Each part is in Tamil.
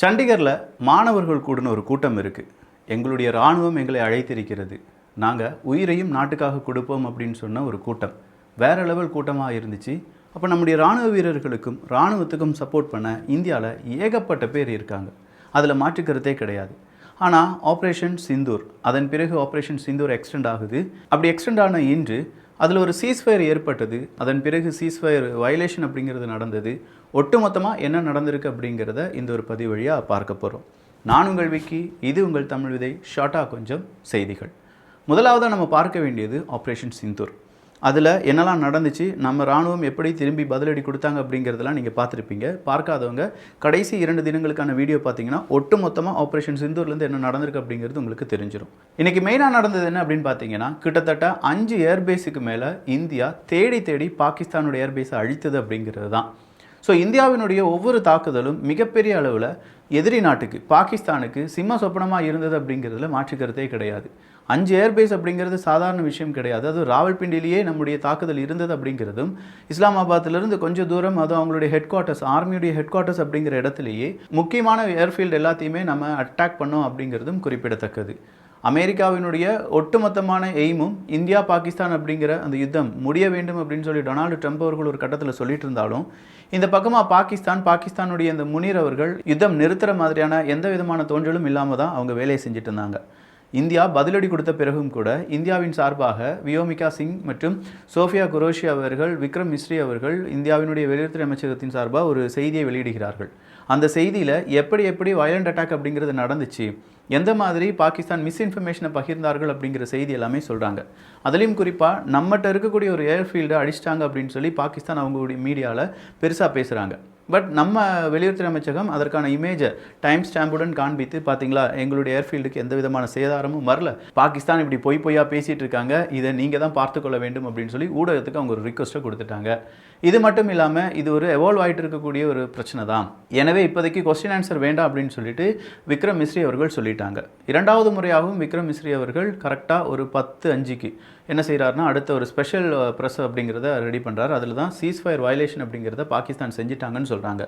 சண்டிகரில் மாணவர்கள் கூடின ஒரு கூட்டம் இருக்குது எங்களுடைய இராணுவம் எங்களை அழைத்திருக்கிறது. நாங்கள் உயிரையும் நாட்டுக்காக கொடுப்போம் அப்படின்னு சொன்ன ஒரு கூட்டம். வேற லெவல் கூட்டமாக இருந்துச்சு. அப்போ நம்முடைய இராணுவ வீரர்களுக்கும் இராணுவத்துக்கும் சப்போர்ட் பண்ண இந்தியாவில் ஏகப்பட்ட பேர் இருக்காங்க. அதில் மாற்றுக்கிறதே கிடையாது. ஆனால் ஆப்ரேஷன் சிந்தூர். அதன் பிறகு ஆப்ரேஷன் சிந்தூர் எக்ஸ்டெண்ட் ஆகுது. அப்படி எக்ஸ்டெண்ட் ஆன இன்று அதில் ஒரு சீஸ்ஃபயர் ஏற்பட்டது. அதன் பிறகு சீஸ்ஃபயர் வயலேஷன் அப்படிங்கிறது நடந்தது. ஒட்டுமொத்தமாக என்ன நடந்திருக்கு அப்படிங்கிறத இந்த ஒரு பதிவு வழியாக பார்க்க போகிறோம் நான் உங்கள் விக்கி இது உங்கள் தமிழ் விதை. ஷார்ட்டாக கொஞ்சம் செய்திகள். முதலாவதாக நம்ம பார்க்க வேண்டியது ஆப்ரேஷன் சிந்தூர் அதில் என்னெல்லாம் நடந்துச்சு நம்ம ராணுவம் எப்படி திரும்பி பதிலடி கொடுத்தாங்க அப்படிங்கிறதெல்லாம் நீங்கள் பார்த்துருப்பீங்க. பார்க்காதவங்க கடைசி இரண்டு தினங்களுக்கான வீடியோ பார்த்தீங்கன்னா ஒட்டு மொத்தமாக ஆப்ரேஷன் சிந்தூர்லேருந்து என்ன நடந்திருக்கு அப்படிங்கிறது உங்களுக்கு தெரிஞ்சிடும் இன்றைக்கி மெயினாக நடந்தது என்ன அப்படின்னு பார்த்தீங்கன்னா கிட்டத்தட்ட அஞ்சு ஏர்பேஸுக்கு மேலே இந்தியா தேடி தேடி பாகிஸ்தானோட ஏர்பேஸை அழித்தது அப்படிங்கிறது தான். ஸோ இந்தியாவினுடைய ஒவ்வொரு தாக்குதலும் மிகப்பெரிய அளவில் எதிரி நாட்டுக்கு பாகிஸ்தானுக்கு சிம்ம சொப்பனமாக இருந்தது அப்படிங்கிறதுல மாற்றுக்கிறதே கிடையாது. அஞ்சு ஏர்பேஸ் அப்படிங்கிறது சாதாரண விஷயம் கிடையாது. அது ராவல்பிண்டிலேயே நம்முடைய தாக்குதல் இருந்தது அப்படிங்கிறதும் இஸ்லாமாபாத்திலிருந்து கொஞ்சம் தூரம் அது அவங்களுடைய ஹெட் குவார்ட்டர்ஸ் ஆர்மியுடைய ஹெட் குவார்ட்டர்ஸ் அப்படிங்கிற இடத்துலையே முக்கியமான ஏர்ஃபீல்டு எல்லாத்தையுமே நம்ம அட்டாக் பண்ணோம் அப்படிங்கிறதும் குறிப்பிடத்தக்கது. அமெரிக்காவினுடைய ஒட்டுமொத்தமான எய்மும் இந்தியா பாகிஸ்தான் அப்படிங்கிற அந்த யுத்தம் முடிய வேண்டும் அப்படின்னு சொல்லி டொனால்டு ட்ரம்ப் அவர்கள் ஒரு கட்டத்தில் சொல்லிட்டு இருந்தாலும் இந்த பக்கமாக பாகிஸ்தான் பாகிஸ்தானுடைய இந்த முனீர் அவர்கள் யுத்தம் நிறுத்துற மாதிரியான எந்த விதமான தோன்றலும் இல்லாமல் தான் அவங்க வேலையை செஞ்சுட்டு இருந்தாங்க. இந்தியா பதிலடி கொடுத்த பிறகும் கூட இந்தியாவின் சார்பாக வியோமிகா சிங் மற்றும் சோஃபியா குரோஷி அவர்கள் விக்ரம் மிஸ்ரி அவர்கள் இந்தியாவினுடைய வெளியுறவுத்துறை அமைச்சகத்தின் சார்பாக ஒரு செய்தியை வெளியிடுகிறார்கள். அந்த செய்தியில் எப்படி எப்படி வயலண்ட் அட்டாக் அப்படிங்கிறது நடந்துச்சு எந்த மாதிரி பாகிஸ்தான் மிஸ்இன்ஃபர்மேஷனை பகிர்ந்தார்கள் அப்படிங்கிற செய்தி எல்லாமே சொல்கிறாங்க அதுலேயும் குறிப்பாக நம்மகிட்ட இருக்கக்கூடிய ஒரு ஏர்ஃபீல்டை அடிச்சிட்டாங்க அப்படின்னு சொல்லி பாகிஸ்தான் அவங்களுடைய மீடியாவில் பெருசாக பேசுகிறாங்க பட் நம்ம வெளியுறவுத்துறை அமைச்சகம் அதற்கான இமேஜை டைம் ஸ்டாம்புடன் காண்பித்து பார்த்தீங்களா? எங்களுடைய ஏர்ஃபீல்டுக்கு எந்த விதமான சேதாரமும் வரல. பாகிஸ்தான் இப்படி பொய் பொய்யா பேசிகிட்டு இருக்காங்க. இதை நீங்கள் தான் பார்த்துக்கொள்ள வேண்டும் அப்படின்னு சொல்லி ஊடகத்துக்கு அவங்க ஒரு ரிக்வஸ்ட்டை கொடுத்துட்டாங்க. இது மட்டும் இல்லாமல் இது ஒரு எவால்வ் ஆகிட்டு இருக்கக்கூடிய ஒரு பிரச்சனை தான். எனவே இப்போதைக்கு கொஸ்டின் ஆன்சர் வேண்டாம் அப்படின்னு சொல்லிட்டு விக்ரம் மிஸ்ரி அவர்கள் சொல்லிட்டாங்க. இரண்டாவது முறையாகவும் விக்ரம் மிஸ்ரி அவர்கள் கரெக்டாக ஒரு பத்து அஞ்சுக்கு என்ன செய்கிறாருன்னா அடுத்த ஒரு ஸ்பெஷல் ப்ரெஸ் அப்படிங்கிறத ரெடி பண்ணுறாரு அதில் தான் சீஸ்ஃபயர் வயலேஷன் அப்படிங்கிறத பாகிஸ்தான் செஞ்சிட்டாங்கன்னு சொல்கிறாங்க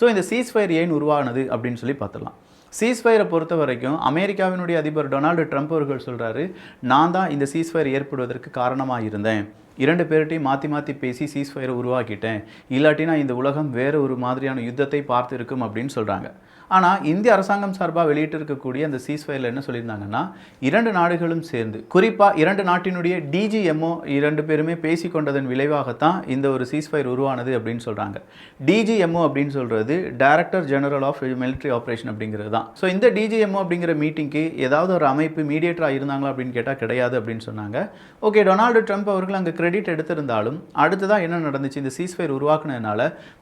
ஸோ இந்த சீஸ்ஃபயர் ஏன் உருவானது அப்படின்னு சொல்லி பார்த்துடலாம். சீஸ்ஃபயரை பொறுத்த வரைக்கும் அமெரிக்காவினுடைய அதிபர் டொனால்டு ட்ரம்ப் அவர்கள் சொல்கிறாரு நான் தான் இந்த சீஸ்ஃபயர் ஏற்படுவதற்கு காரணமாக இருந்தேன். இரண்டு பேர்கிட்டையும் மாற்றி மாற்றி பேசி சீஸ்ஃபயரை உருவாக்கிட்டேன். இல்லாட்டினா இந்த உலகம் வேறு ஒரு மாதிரியான யுத்தத்தை பார்த்து இருக்கும் அப்படின்னு சொல்கிறாங்க ஆனால் இந்திய அரசாங்கம் சார்பாக வெளியிட்டிருக்கக்கூடிய அந்த சீஸ்ஃபயரில் என்ன சொல்லியிருந்தாங்கன்னா இரண்டு நாடுகளும் சேர்ந்து குறிப்பாக இரண்டு நாட்டினுடைய டிஜிஎம்ஓ இரண்டு பேருமே பேசிக்கொண்டதன் விளைவாகத்தான் இந்த ஒரு சீஸ்ஃபயர் உருவானது அப்படின்னு சொல்கிறாங்க டிஜிஎம்ஓ அப்படின்னு சொல்கிறது director general of military operation அப்படிங்கிறது தான். ஸோ இந்த டிஜிஎம்ஓ அப்படிங்கிற மீட்டிங்க்கு ஏதாவது ஒரு அமைப்பு மீடியேட்டராக இருந்தாங்களா அப்படின்னு கேட்டால் கிடையாது அப்படின்னு சொன்னாங்க. ஓகே டொனால்டு ட்ரம்ப் அவர்கள் அங்கே கிரெடிட் எடுத்திருந்தாலும் அடுத்ததாக என்ன நடந்துச்சு? இந்த சீஸ்ஃபயர் உருவாக்குனதுனால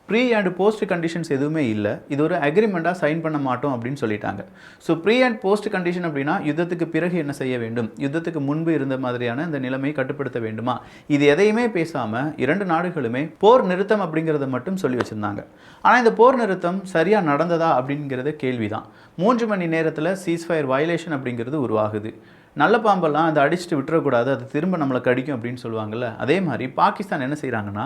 ப்ரீ அண்ட் போஸ்ட் கண்டிஷன்ஸ் எதுவுமே இல்லை. இது ஒரு அக்ரிமெண்ட்டாக சைன் பண்ண மாட்டோம் அப்படின்னு சொல்லிட்டாங்க. So pre and post condition அப்படின்னா யுத்தத்துக்கு பிறகு என்ன செய்ய வேண்டும்? யுத்தத்துக்கு முன்பு இருந்த மாதிரியான இந்த நிலைமையை கட்டுப்படுத்த வேண்டுமா? இது எதையுமே பேசாமல் இரண்டு நாடுகளுமே போர் நிறுத்தம் அப்படிங்கிறத மட்டும் சொல்லி வச்சுருந்தாங்க. ஆனால் இந்த போர் நிறுத்தம் சரியாக நடந்ததா அப்படிங்கிறது கேள்விதான். மூன்று மணி நேரத்தில் சீஸ்ஃபயர் வயலேஷன் அப்படிங்கிறது உருவாகுது. நல்ல பாம்பெல்லாம் அதை அடிச்சுட்டு விட்டுறக்கூடாது அது திரும்ப நம்மளை கடிக்கும் அப்படின்னு சொல்லுவாங்கல்ல. அதே மாதிரி பாகிஸ்தான் என்ன செய்கிறாங்கன்னா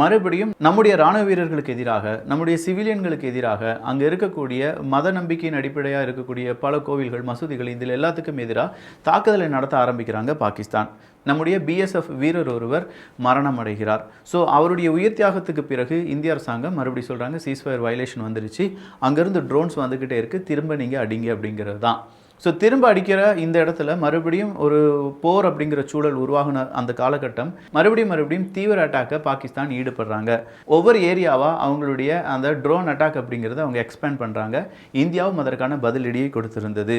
மறுபடியும் நம்முடைய ராணுவ வீரர்களுக்கு எதிராக நம்முடைய சிவிலியன்களுக்கு எதிராக அங்கே இருக்கக்கூடிய மத நம்பிக்கையின் அடிப்படையாக இருக்கக்கூடிய பல கோவில்கள் மசூதிகள் இதில் எல்லாத்துக்கும் எதிராக தாக்குதலை நடத்த ஆரம்பிக்கிறாங்க பாகிஸ்தான். நம்முடைய பிஎஸ்எஃப் வீரர் ஒருவர் மரணம் அடைகிறார். ஸோ அவருடைய உயிர் தியாகத்துக்கு பிறகு இந்திய அரசாங்கம் மறுபடியும் சொல்கிறாங்க சீஸ்ஃபயர் வயலேஷன் வந்துருச்சு. அங்கேருந்து ட்ரோன்ஸ் வந்துக்கிட்டே இருக்குது திரும்ப நீங்கள் அடிங்க அப்படிங்கிறது தான். ஸோ திரும்ப அடிக்கிற இந்த இடத்துல மறுபடியும் ஒரு போர் அப்படிங்கிற சூழல் உருவாகின அந்த காலகட்டம் மறுபடியும் மறுபடியும் தீவிர அட்டாக்கை பாகிஸ்தான் ஈடுபடுறாங்க. ஒவ்வொரு ஏரியாவாக அவங்களுடைய அந்த ட்ரோன் அட்டாக் அப்படிங்கிறத அவங்க எக்ஸ்பேண்ட் பண்ணுறாங்க இந்தியாவும் அதற்கான பதிலடியை கொடுத்திருந்தது.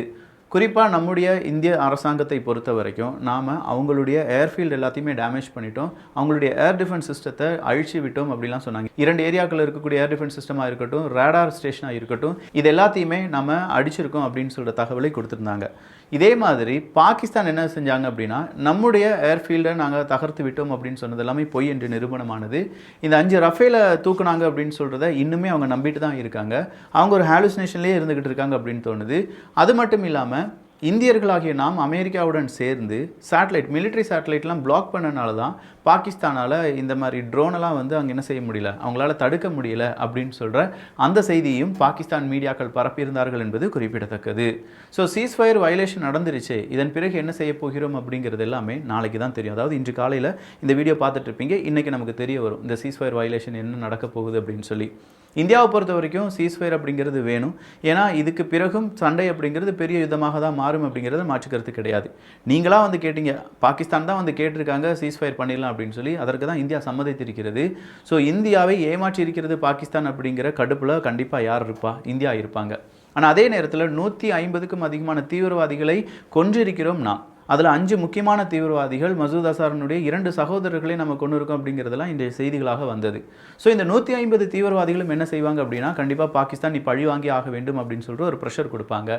குறிப்பாக நம்முடைய இந்திய அரசாங்கத்தை பொறுத்த வரைக்கும் நாம் அவங்களுடைய ஏர்ஃபீல்டு எல்லாத்தையுமே டேமேஜ் பண்ணிட்டோம். அவங்களுடைய ஏர் டிஃபென்ஸ் சிஸ்டத்தை அழிச்சு விட்டோம் அப்படிலாம் சொன்னாங்க. இரண்டு ஏரியாக்கள் இருக்கக்கூடிய ஏர் டிஃபென்ஸ் சிஸ்டமாக இருக்கட்டும் ரேடார் ஸ்டேஷனாக இருக்கட்டும் இது எல்லாத்தையுமே நம்ம அடிச்சிருக்கோம் அப்படின்னு சொல்கிற தகவலை கொடுத்துருந்தாங்க. இதே மாதிரி பாகிஸ்தான் என்ன செஞ்சாங்க அப்படின்னா நம்முடைய ஏர்ஃபீல்டை நாங்கள் தகர்த்து விட்டோம் அப்படின்னு சொன்னது எல்லாமே பொய் என்று நிரூபணமானது. இந்த அஞ்சு ரஃபேலை தூக்குனாங்க அப்படின்னு சொல்கிறத இன்னுமே அவங்க நம்பிட்டு தான் இருக்காங்க. அவங்க ஒரு ஹாலுசினேஷன்லேயே இருந்துக்கிட்டு இருக்காங்க அப்படின்னு தோணுது. அது மட்டும் இல்லாமல் இந்தியர்களாகிய நாம் அமெரிக்காவுடன் சேர்ந்து சேட்டலைட் மிலிட்ரி சேட்டலைட்லாம் பிளாக் பண்ணனால தான் பாகிஸ்தானால் இந்த மாதிரி ட்ரோனெல்லாம் வந்து அங்கே என்ன செய்ய முடியல? அவங்களால தடுக்க முடியல அப்படின்னு சொல்கிற அந்த செய்தியையும் பாகிஸ்தான் மீடியாக்கள் பரப்பியிருந்தார்கள் என்பது குறிப்பிடத்தக்கது. ஸோ சீஸ்ஃபயர் வயலேஷன் நடந்துருச்சு. இதன் பிறகு என்ன செய்ய போகிறோம் அப்படிங்கிறது எல்லாமே நாளைக்கு தான் தெரியும். அதாவது இன்று காலையில் இந்த வீடியோ பார்த்துட்டு இருப்பீங்க. இன்றைக்கி நமக்கு தெரிய வரும். இந்த சீஸ்ஃபயர் வயலேஷன் என்ன நடக்க போகுது அப்படின்னு சொல்லி. இந்தியாவை பொறுத்த வரைக்கும் சீஸ்ஃபயர் அப்படிங்கிறது வேணும். ஏன்னா இதுக்கு பிறகும் சண்டை அப்படிங்கிறது பெரிய யுத்தமாக தான் மாறும் அப்படிங்கிறது மாற்று கருத்து கிடையாது. நீங்களாக வந்து கேட்டீங்க பாகிஸ்தான் தான் வந்து கேட்டிருக்காங்க சீஸ்ஃபயர் பண்ணிடலாம் அப்படின்னு சொல்லி அதற்கு தான் இந்தியா சம்மதித்திருக்கிறது. ஸோ இந்தியாவை ஏமாற்றி இருக்கிறது பாகிஸ்தான் அப்படிங்கிற கடுப்பில் கண்டிப்பாக யார் இருப்பா? இந்தியா இருப்பாங்க. ஆனால் அதே நேரத்தில் நூற்றி ஐம்பதுக்கும் அதிகமான தீவிரவாதிகளை கொன்றிருக்கிறோம் நாம். அதில் அஞ்சு முக்கியமான தீவிரவாதிகள் மசூத் அசாரனுடைய இரண்டு சகோதரர்களை நம்ம கொண்டு இருக்கோம் அப்படிங்கிறதெல்லாம் இன்றைய செய்திகளாக வந்தது. ஸோ இந்த நூற்றி ஐம்பது தீவிரவாதிகளும் என்ன செய்வாங்க அப்படின்னா கண்டிப்பாக பாகிஸ்தான் நீ பழி வாங்கி ஆக வேண்டும் அப்படின்னு சொல்லிட்டு ஒரு ப்ரெஷர் கொடுப்பாங்க.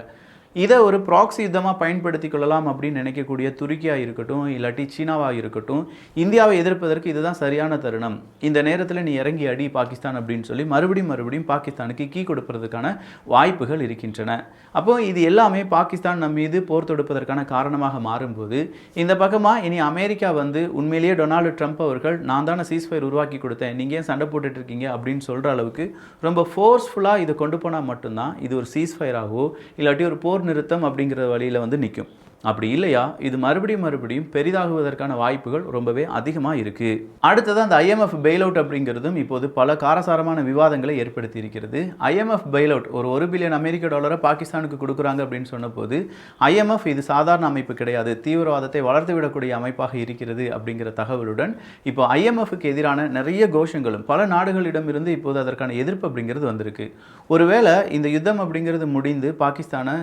இதை ஒரு ப்ராக்ஸி யுத்தமாக பயன்படுத்தி கொள்ளலாம் அப்படின்னு நினைக்கக்கூடிய துருக்கியாக இருக்கட்டும் இல்லாட்டி சீனாவாக இருக்கட்டும் இந்தியாவை எதிர்ப்பதற்கு இதுதான் சரியான தருணம். இந்த நேரத்தில் நீ இறங்கி அடி பாகிஸ்தான் அப்படின்னு சொல்லி மறுபடியும் மறுபடியும் பாகிஸ்தானுக்கு கீ கொடுப்பதற்கான வாய்ப்புகள் இருக்கின்றன. அப்போ இது எல்லாமே பாகிஸ்தான் நம் மீது போர் தொடுப்பதற்கான காரணமாக மாறும்போது இந்த பக்கமாக இனி அமெரிக்கா வந்து உண்மையிலேயே டொனால்டு ட்ரம்ப் அவர்கள் நான் தானே சீஸ்ஃபயர் உருவாக்கி கொடுத்தேன் நீங்கள் ஏன் சண்டை போட்டுட்டு இருக்கீங்க? அப்படின்னு சொல்கிற அளவுக்கு ரொம்ப ஃபோர்ஸ்ஃபுல்லாக இதை கொண்டு போனால் மட்டும்தான் இது ஒரு சீஸ்ஃபயராகவோ இல்லாட்டி ஒரு போர் நிறுத்தம் அப்படிங்கிற வழியில் வந்து நிற்கும் அப்படி இல்லையா? இது மறுபடியும் மறுபடியும் பெரிதாகுவதற்கான வாய்ப்புகள் ரொம்பவே அதிகமாக இருக்குது அடுத்தது அந்த ஐஎம்எஃப் பெயிலவுட் அப்படிங்கிறதும் இப்போது பல காரசாரமான விவாதங்களை ஏற்படுத்தி இருக்கிறது. ஐஎம்எஃப் பெயிலவுட் ஒரு ஒரு பில்லியன் அமெரிக்க டாலரை பாகிஸ்தானுக்கு கொடுக்குறாங்க அப்படின்னு சொன்னபோது ஐஎம்எஃப் இது சாதாரண அமைப்பு கிடையாது. தீவிரவாதத்தை வளர்த்து விடக்கூடிய அமைப்பாக இருக்கிறது அப்படிங்கிற தகவலுடன் இப்போ ஐஎம்எஃப்க்கு எதிரான நிறைய கோஷங்களும் பல நாடுகளிடமிருந்து இப்போது அதற்கான எதிர்ப்பு அப்படிங்கிறது வந்திருக்கு. ஒருவேளை இந்த யுத்தம் அப்படிங்கிறது முடிந்து பாகிஸ்தானை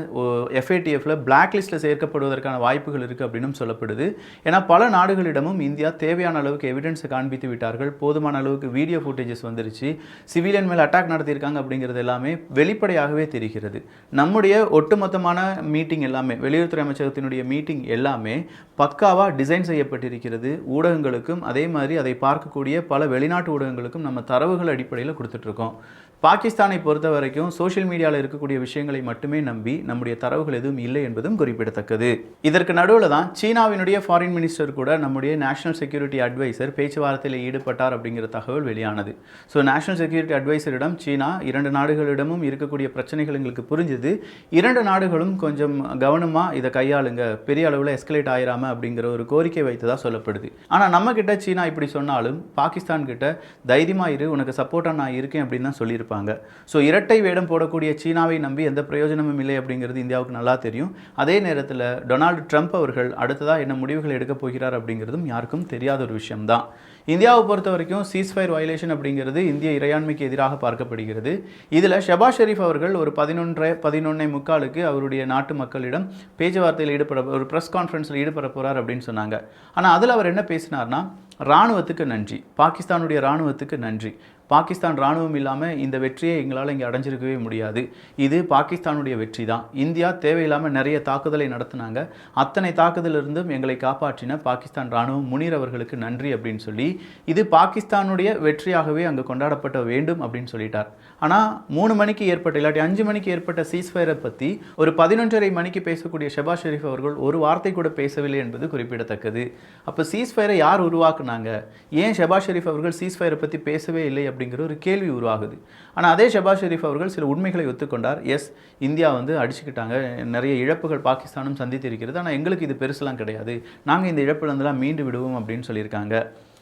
எஃப்ஏடிஎஃப்ல பிளாக் லிஸ்ட்டில் சேர்க்கப்படுவது சேர்க்கப்படுவதற்கான வாய்ப்புகள் இருக்குது அப்படின்னும் சொல்லப்படுது. ஏன்னா பல நாடுகளிடமும் இந்தியா தேவையான அளவுக்கு எவிடன்ஸை காண்பித்து விட்டார்கள். போதுமான அளவுக்கு வீடியோ ஃபுட்டேஜஸ் வந்துருச்சு. சிவிலியன் மேல் அட்டாக் நடத்தியிருக்காங்க அப்படிங்கிறது எல்லாமே வெளிப்படையாகவே தெரிகிறது. நம்முடைய ஒட்டுமொத்தமான மீட்டிங் எல்லாமே வெளியுறவுத்துறை அமைச்சகத்தினுடைய மீட்டிங் எல்லாமே பக்காவாக டிசைன் செய்யப்பட்டிருக்கிறது. ஊடகங்களுக்கும் அதே மாதிரி அதை பார்க்கக்கூடிய பல வெளிநாட்டு ஊடகங்களுக்கும் நம்ம தரவுகள் அடிப்படையில் கொடுத்துட்ருக்கோம் பாகிஸ்தானை பொறுத்த வரைக்கும் சோஷியல் மீடியாவில் இருக்கக்கூடிய விஷயங்களை மட்டுமே நம்பி நம்முடைய தரவுகள் எதுவும் இல்லை என்பதும் குறிப்பிடத்தக்கது. இதற்கு நடுவில் தான் சீனாவினுடைய ஃபாரின் மினிஸ்டர் கூட நம்முடைய நேஷனல் செக்யூரிட்டி அட்வைசர் பேச்சுவார்த்தையில் ஈடுபட்டார் அப்படிங்கிற தகவல் வெளியானது. ஸோ நேஷனல் செக்யூரிட்டி அட்வைசரிடம் சீனா இரண்டு நாடுகளிடமும் இருக்கக்கூடிய பிரச்சனைகள் எங்களுக்கு புரிஞ்சுது. இரண்டு நாடுகளும் கொஞ்சம் கவனமாக இதை கையாளுங்க பெரிய அளவில் எஸ்கலேட் ஆயிராம அப்படிங்கிற ஒரு கோரிக்கை வைத்ததாக சொல்லப்படுது. ஆனால் நம்ம கிட்ட சீனா இப்படி சொன்னாலும் பாகிஸ்தான் கிட்ட தைரியமாக இரு உனக்கு சப்போர்ட்டாக நான் இருக்கேன் அப்படின்னு தான் சொல்லியிருப்பாங்க. ஸோ இரட்டை வேடம் போடக்கூடிய சீனாவை நம்பி எந்த பிரயோஜனமும் இல்லை அப்படிங்கிறது இந்தியாவுக்கு நல்லா தெரியும். அதே நேரத்தில் டொனால்டு ட்ரம்ப் அவர்கள் அடுத்ததாக என்ன முடிவுகள் எடுக்கப் போகிறார் அப்படிங்கிறதும் யாருக்கும் தெரியாத ஒரு விஷயம்தான். இந்தியாவை பொறுத்த வரைக்கும் சீஸ்ஃபயர் வயலேஷன் அப்படிங்கிறது இந்திய இறையாண்மைக்கு எதிராக பார்க்கப்படுகிறது. இதில் ஷபாஸ் ஷெரீஃப் அவர்கள் ஒரு பதினொன்றை பதினொன்னை முக்காலுக்கு அவருடைய நாட்டு மக்களிடம் பேச்சுவார்த்தையில் ஈடுபட ஒரு ப்ரெஸ் கான்ஃபரன்ஸில் ஈடுபட போகிறார் அப்படின்னு சொன்னாங்க. ஆனால் அதில் அவர் என்ன பேசினார்னா இராணுவத்துக்கு நன்றி பாகிஸ்தானுடைய இராணுவத்துக்கு நன்றி. பாகிஸ்தான் இராணுவம் இல்லாமல் இந்த வெற்றியை எங்களால் இங்கே அடைஞ்சிருக்கவே முடியாது. இது பாகிஸ்தானுடைய வெற்றி தான் இந்தியா தேவையில்லாமல் நிறைய தாக்குதலை நடத்தினாங்க. அத்தனை தாக்குதலிருந்தும் எங்களை காப்பாற்றின பாகிஸ்தான் இராணுவம் முனீர் அவர்களுக்கு நன்றி அப்படின்னு சொல்லி இது பாகிஸ்தானுடைய வெற்றியாகவே அங்கே கொண்டாடப்பட வேண்டும் அப்படின்னு சொல்லிட்டார். ஆனால் மூணு மணிக்கு ஏற்பட்ட இல்லாட்டி அஞ்சு மணிக்கு ஏற்பட்ட சீஸ்ஃபயரை பற்றி ஒரு பதினொன்றரை மணிக்கு பேசக்கூடிய ஷபாஸ் ஷெரீஃப் அவர்கள் ஒரு வார்த்தை கூட பேசவில்லை என்பது குறிப்பிடத்தக்கது. அப்போ சீஸ்ஃபயரை யார் உருவாக்குனாங்க? ஏன் ஷபாஸ் ஷெரீஃப் அவர்கள் சீஸ்ஃபயரை பற்றி பேசவே இல்லை அப்படிங்கிற ஒரு கேள்வி உருவாகுது. ஆனால் அதே ஷபாஸ் ஷெரீஃப் அவர்கள் சில உண்மைகளை ஒத்துக்கொண்டார். எஸ் இந்தியா வந்து அடிச்சுக்கிட்டாங்க. நிறைய இழப்புகள் பாகிஸ்தானும் சந்தித்திருக்கிறது. ஆனால் எங்களுக்கு இது பெருசுலாம் கிடையாது. நாங்கள் இந்த இழப்புலேருந்துலாம் மீண்டு விடுவோம் அப்படின்னு சொல்லியிருக்காங்க.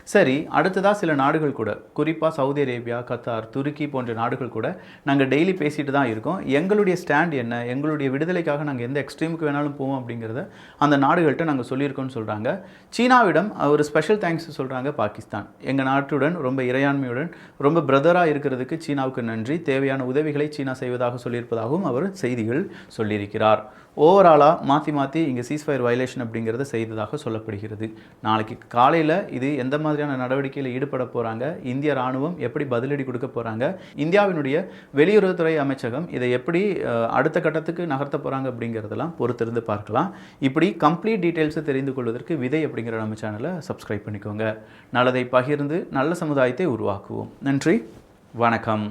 சரி அடுத்ததாக சில நாடுகள் கூட. குறிப்பாக சவுதி அரேபியா கத்தார் துருக்கி போன்ற நாடுகள் கூட நாங்கள் டெய்லி பேசிட்டு தான் இருக்கோம். எங்களுடைய ஸ்டாண்ட் என்ன? எங்களுடைய விடுதலைக்காக நாங்கள் எந்த எக்ஸ்ட்ரீமுக்கு வேணாலும் போவோம் அப்படிங்கிறத அந்த நாடுகள்கிட்ட நாங்கள் சொல்லியிருக்கோம்னு சொல்கிறாங்க சீனாவிடம் ஒரு ஸ்பெஷல் தேங்க்ஸ் சொல்கிறாங்க பாகிஸ்தான். எங்கள் நாட்டுடன் ரொம்ப இறையாண்மையுடன் ரொம்ப பிரதராக இருக்கிறதுக்கு சீனாவுக்கு நன்றி. தேவையான உதவிகளை சீனா செய்வதாக சொல்லியிருப்பதாகவும் அவர் செய்திகள் சொல்லியிருக்கிறார். ஓவராலாக மாற்றி மாற்றி இங்கே சீஸ்ஃபயர் வயலேஷன் அப்படிங்கிறத செய்ததாக சொல்லப்படுகிறது. நாளைக்கு காலையில் இது எந்த மாதிரியான நடவடிக்கையில் ஈடுபட போகிறாங்க இந்திய ராணுவம் எப்படி பதிலடி கொடுக்க போகிறாங்க இந்தியாவினுடைய வெளியுறவுத்துறை அமைச்சகம் இதை எப்படி அடுத்த கட்டத்துக்கு நகர்த்த போகிறாங்க அப்படிங்கிறதெல்லாம் பொறுத்திருந்து பார்க்கலாம். இப்படி கம்ப்ளீட் டீட்டெயில்ஸை தெரிந்து கொள்வதற்கு விதை அப்படிங்கிற நம்ம சேனலை சப்ஸ்கிரைப் பண்ணிக்கோங்க. நல்லதை பகிர்ந்து நல்ல சமுதாயத்தை உருவாக்குவோம். நன்றி. வணக்கம்.